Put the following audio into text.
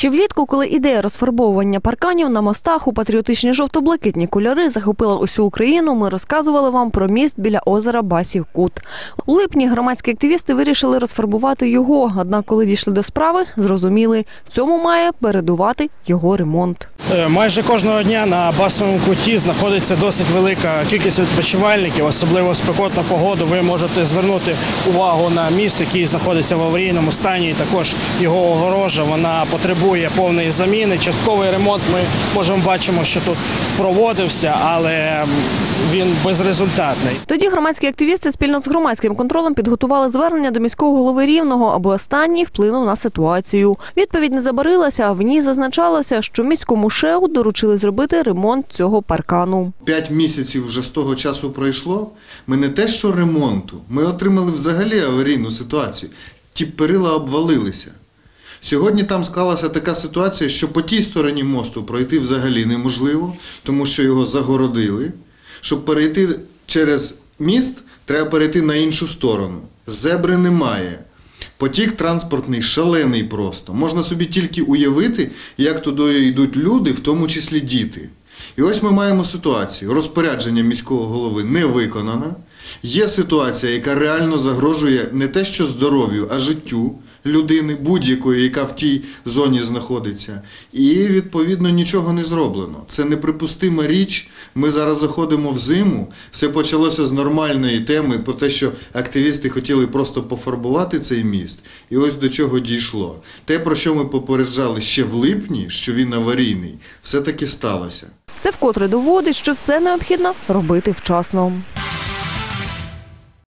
Ще влітку, коли ідея розфарбовування парканів на мостах у патріотичні жовто-блакитні кольори захопила усю Україну, ми розказували вам про міст біля озера Басів Кут. У липні громадські активісти вирішили розфарбувати його. Однак, коли дійшли до справи, зрозуміли, цьому має передувати його ремонт. Е, Майже кожного дня на басовому куті знаходиться досить велика кількість відпочивальників, особливо в спекотну погоду. Ви можете звернути увагу на міст, який знаходиться в аварійному стані. і Також його огорожа вона потребує повної заміни. Частковий ремонт ми можемо бачимо, що тут проводився, але він безрезультатний. Тоді громадські активісти спільно з громадським контролем підготували звернення до міського голови рівного, аби останній вплинув на ситуацію. Відповідь не забарилася, в ній зазначалося, що міському ШЕУ доручили зробити ремонт цього паркану. П'ять місяців вже з того часу пройшло. Ми не те, що ремонту, ми отримали взагалі аварійну ситуацію. Ті перила обвалилися. Сьогодні там склалася така ситуація, що по тій стороні мосту пройти взагалі неможливо, тому що його загородили. Щоб перейти через міст, треба перейти на іншу сторону. Зебри немає. Потік транспортний шалений просто. Можна собі тільки уявити, як туди йдуть люди, в тому числі діти. І ось ми маємо ситуацію. Розпорядження міського голови не виконано. Є ситуація, яка реально загрожує не те, що здоров'ю, а життю людини, будь-якої, яка в тій зоні знаходиться. І відповідно нічого не зроблено. Це неприпустима річ. Ми зараз заходимо в зиму. Все почалося з нормальної теми про те, що активісти хотіли просто пофарбувати цей міст. І ось до чого дійшло. Те, про що ми попереджали ще в липні, що він аварійний, все таки сталося. Це вкотре доводить, що все необхідно робити вчасно.